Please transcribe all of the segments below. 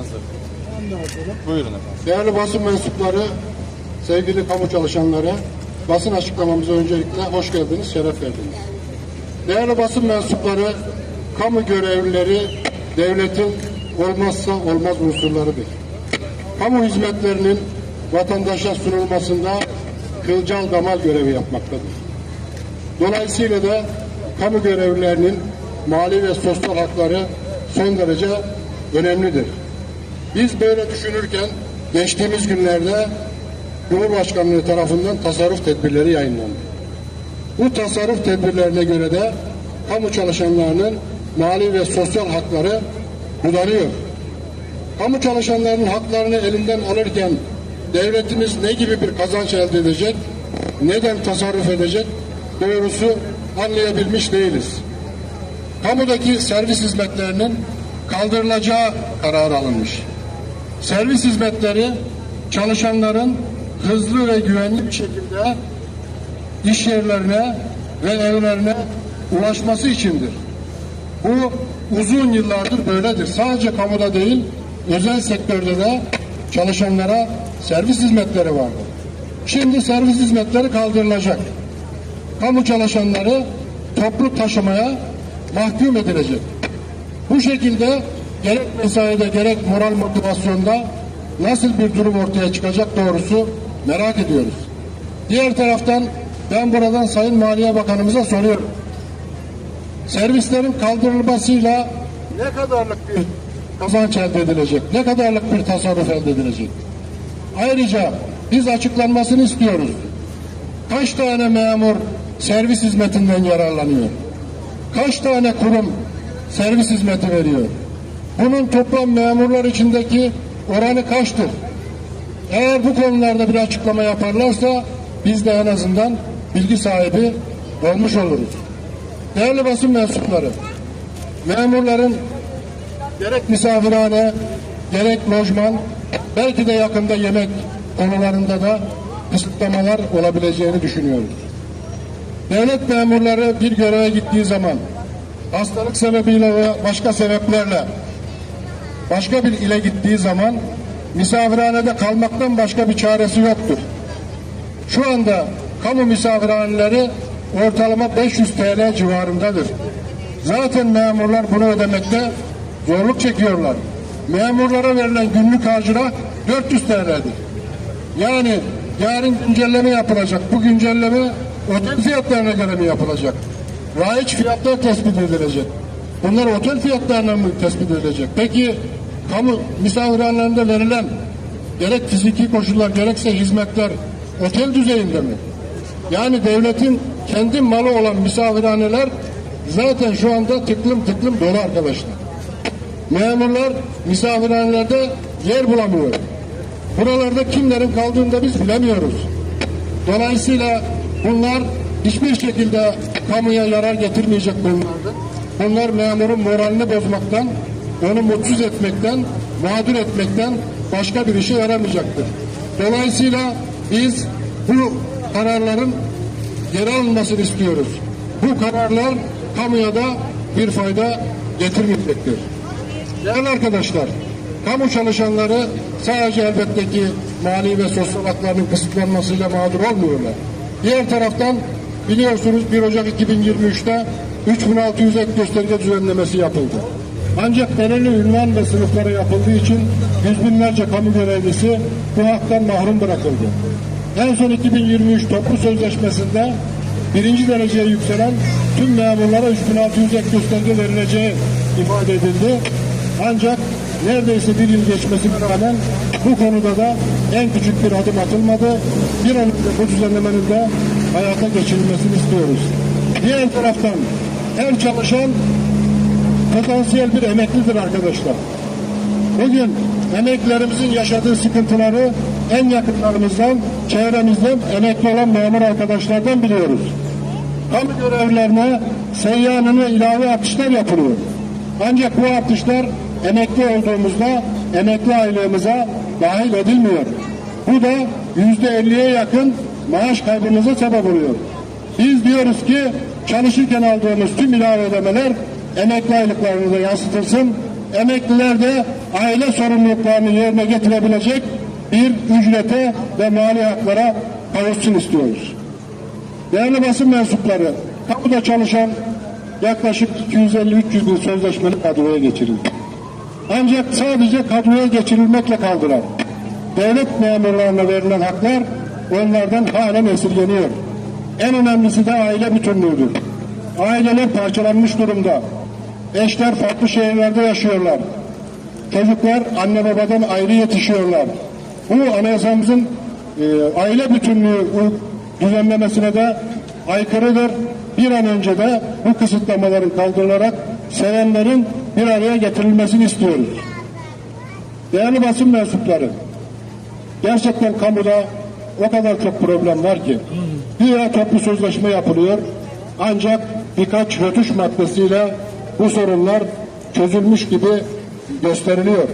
hazır. Buyurun efendim. Değerli basın mensupları, sevgili kamu çalışanları, basın açıklamamıza öncelikle hoş geldiniz, şeref verdiniz. Değerli basın mensupları, kamu görevlileri devletin olmazsa olmaz unsurlarıdır. Kamu hizmetlerinin vatandaşa sunulmasında kılcal damal görevi yapmaktadır. Dolayısıyla da kamu görevlilerinin mali ve sosyal hakları son derece önemlidir. Biz böyle düşünürken geçtiğimiz günlerde Cumhurbaşkanlığı tarafından tasarruf tedbirleri yayınlandı. Bu tasarruf tedbirlerine göre de kamu çalışanlarının mali ve sosyal hakları budanıyor. Kamu çalışanlarının haklarını elinden alırken devletimiz ne gibi bir kazanç elde edecek, neden tasarruf edecek doğrusu anlayabilmiş değiliz. Kamudaki servis hizmetlerinin kaldırılacağı karar alınmış. Servis hizmetleri çalışanların hızlı ve güvenli bir şekilde iş yerlerine ve evlerine ulaşması içindir. Bu uzun yıllardır böyledir. Sadece kamuda değil, özel sektörde de çalışanlara servis hizmetleri vardır. Şimdi servis hizmetleri kaldırılacak. Kamu çalışanları toplu taşımaya mahkum edilecek. Bu şekilde gerek mesaide gerek moral motivasyonda nasıl bir durum ortaya çıkacak doğrusu merak ediyoruz. Diğer taraftan ben buradan Sayın Maliye Bakanımıza soruyorum. Servislerin kaldırılmasıyla ne kadarlık bir kazanç elde edilecek? Ne kadarlık bir tasarruf elde edilecek? Ayrıca biz açıklanmasını istiyoruz. Kaç tane memur servis hizmetinden yararlanıyor? Kaç tane kurum servis hizmeti veriyor? Bunun toplam memurlar içindeki oranı kaçtır? Eğer bu konularda bir açıklama yaparlarsa biz de en azından bilgi sahibi olmuş oluruz. Değerli basın mensupları, memurların gerek misafirhane, gerek lojman, belki de yakında yemek konularında da kısıtlamalar olabileceğini düşünüyoruz. Devlet memurları bir göreve gittiği zaman hastalık sebebiyle ve başka sebeplerle başka bir ile gittiği zaman misafirhanede kalmaktan başka bir çaresi yoktur. Şu anda kamu misafirhaneleri ortalama 500 TL civarındadır. Zaten memurlar bunu ödemekte zorluk çekiyorlar. Memurlara verilen günlük harcına 400 TL'dir. Yani yarın güncelleme yapılacak. Bu güncelleme otel fiyatlarına göre mi yapılacak? Raiç fiyatlar tespit edilecek. Bunlar otel fiyatlarına mı tespit edilecek? Peki kamu misafirhanelerinde verilen gerek fiziki koşullar gerekse hizmetler otel düzeyinde mi? Yani devletin kendi malı olan misafirhaneler zaten şu anda tıklım tıklım dolu arkadaşlar. Memurlar misafirhanelerde yer bulamıyor. Buralarda kimlerin kaldığını da biz bilemiyoruz. Dolayısıyla bunlar hiçbir şekilde kamuya yarar getirmeyecek bunlardır. Bunlar memurun moralini bozmaktan, onu mutsuz etmekten, mağdur etmekten başka bir işe yaramayacaktır. Dolayısıyla biz bu kararların geri alınmasını istiyoruz. Bu kararlar kamuya da bir fayda getirmeyecektir. Değerli arkadaşlar, kamu çalışanları sadece elbette ki mali ve sosyal haklarının kısıtlanmasıyla mağdur olmuyorlar. Diğer taraftan biliyorsunuz 1 Ocak 2023'te 3600 ek gösterge düzenlemesi yapıldı. Ancak belirli ünvan ve sınıflara yapıldığı için yüz binlerce kamu görevlisi bu haktan mahrum bırakıldı. En son 2023 toplu sözleşmesinde birinci dereceye yükselen tüm memurlara 3600 ek gösterge verileceği ifade edildi. Ancak neredeyse bir yıl geçmesine rağmen bu konuda da en küçük bir adım atılmadı. Bir an önce bu düzenlemenin de hayata geçirilmesini istiyoruz. Diğer taraftan her çalışan potansiyel bir emeklidir arkadaşlar. Bugün emeklerimizin yaşadığı sıkıntıları en yakınlarımızdan, çevremizden emekli olan memur arkadaşlardan biliyoruz. Kamu görevlerine seyyanını ilave artışlar yapılıyor. Ancak bu artışlar emekli olduğumuzda emekli aylığımıza dahil edilmiyor. Bu da yüzde elliye yakın maaş kaybımıza sebep oluyor. Biz diyoruz ki çalışırken aldığımız tüm ilave ödemeler emekli aylıklarımıza yansıtılsın. emekliler de aile sorumluluklarını yerine getirebilecek bir ücrete ve mali haklara kavuşsun istiyoruz. Değerli basın mensupları, kamuda çalışan yaklaşık 250-300 bin sözleşmeli kadroya geçirildi. Ancak sadece kadroya geçirilmekle kaldılar. Devlet memurlarına verilen haklar onlardan halen esirgeniyor. En önemlisi de aile bütünlüğüdür. Aileler parçalanmış durumda. Eşler farklı şehirlerde yaşıyorlar. Çocuklar anne babadan ayrı yetişiyorlar. Bu anayasamızın e, aile bütünlüğü düzenlemesine de aykırıdır. Bir an önce de bu kısıtlamaların kaldırılarak sevenlerin bir araya getirilmesini istiyoruz. Değerli basın mensupları, gerçekten kamuda o kadar çok problem var ki bir toplu sözleşme yapılıyor ancak birkaç rötuş maddesiyle bu sorunlar çözülmüş gibi gösteriliyor.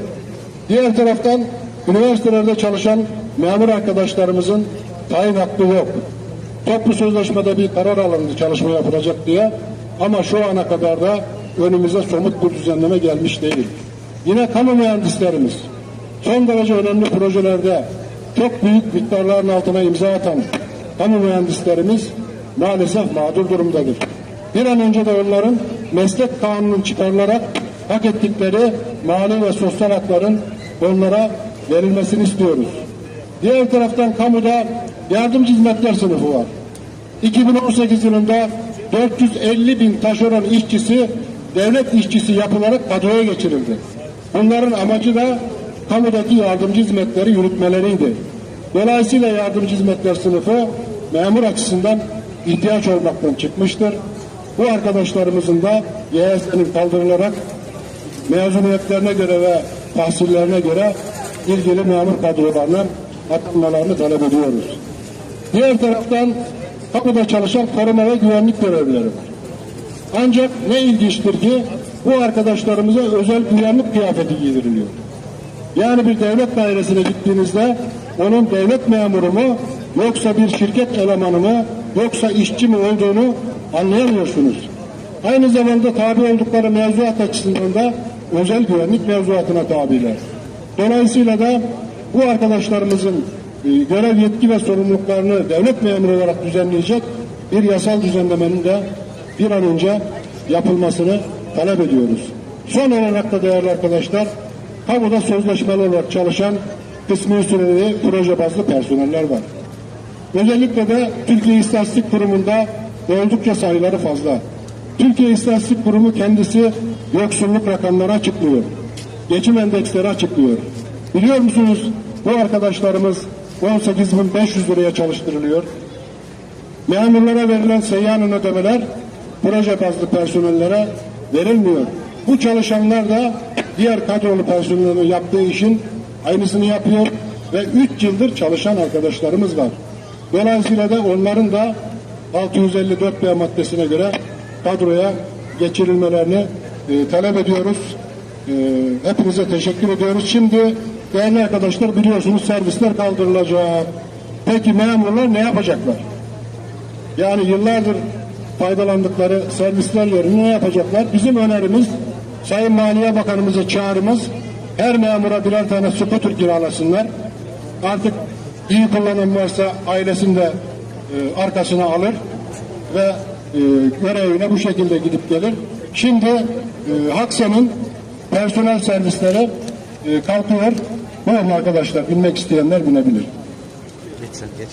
Diğer taraftan üniversitelerde çalışan memur arkadaşlarımızın tayin hakkı yok. Toplu sözleşmede bir karar alındı çalışma yapılacak diye ama şu ana kadar da önümüze somut bir düzenleme gelmiş değil. Yine kamu mühendislerimiz son derece önemli projelerde çok büyük miktarların altına imza atan kamu mühendislerimiz maalesef mağdur durumdadır. Bir an önce de onların meslek kanunun çıkarılarak hak ettikleri mali ve sosyal hakların onlara verilmesini istiyoruz. Diğer taraftan kamuda yardımcı hizmetler sınıfı var. 2018 yılında 450 bin taşeron işçisi devlet işçisi yapılarak kadroya geçirildi. Bunların amacı da kamudaki yardımcı hizmetleri yürütmeleriydi. Dolayısıyla yardımcı hizmetler sınıfı memur açısından ihtiyaç olmaktan çıkmıştır. Bu arkadaşlarımızın da YS'nin kaldırılarak mezuniyetlerine göre ve tahsillerine göre ilgili memur kadrolarına atanmalarını talep ediyoruz. Diğer taraftan kamuda çalışan koruma ve güvenlik görevlileri var. Ancak ne ilginçtir ki bu arkadaşlarımıza özel güvenlik kıyafeti giydiriliyor. Yani bir devlet dairesine gittiğinizde onun devlet memuru mu yoksa bir şirket elemanı mı yoksa işçi mi olduğunu anlayamıyorsunuz. Aynı zamanda tabi oldukları mevzuat açısından da özel güvenlik mevzuatına tabiler. Dolayısıyla da bu arkadaşlarımızın e, görev yetki ve sorumluluklarını devlet memuru olarak düzenleyecek bir yasal düzenlemenin de bir an önce yapılmasını talep ediyoruz. Son olarak da değerli arkadaşlar, kamuda sözleşmeli olarak çalışan kısmi süreli proje bazlı personeller var. Özellikle de Türkiye İstatistik Kurumu'nda oldukça sayıları fazla. Türkiye İstatistik Kurumu kendisi yoksulluk rakamları açıklıyor. Geçim endeksleri açıklıyor. Biliyor musunuz bu arkadaşlarımız 18.500 liraya çalıştırılıyor. Memurlara verilen seyyanen ödemeler proje bazlı personellere verilmiyor. Bu çalışanlar da diğer kadrolu personelin yaptığı işin aynısını yapıyor ve 3 yıldır çalışan arkadaşlarımız var. Dolayısıyla da onların da 654 B maddesine göre kadroya geçirilmelerini e, talep ediyoruz. E, hepinize teşekkür ediyoruz. Şimdi değerli arkadaşlar biliyorsunuz servisler kaldırılacak. Peki memurlar ne yapacaklar? Yani yıllardır faydalandıkları servisler yerine ne yapacaklar? Bizim önerimiz Sayın Maliye Bakanımıza çağrımız her memura birer tane skuter kiralasınlar. Artık iyi kullanan varsa ailesini de e, arkasına alır ve e, görevine bu şekilde gidip gelir. Şimdi e, Haksa'nın personel servisleri e, kalkıyor. Buyurun arkadaşlar binmek isteyenler binebilir. Geç geç.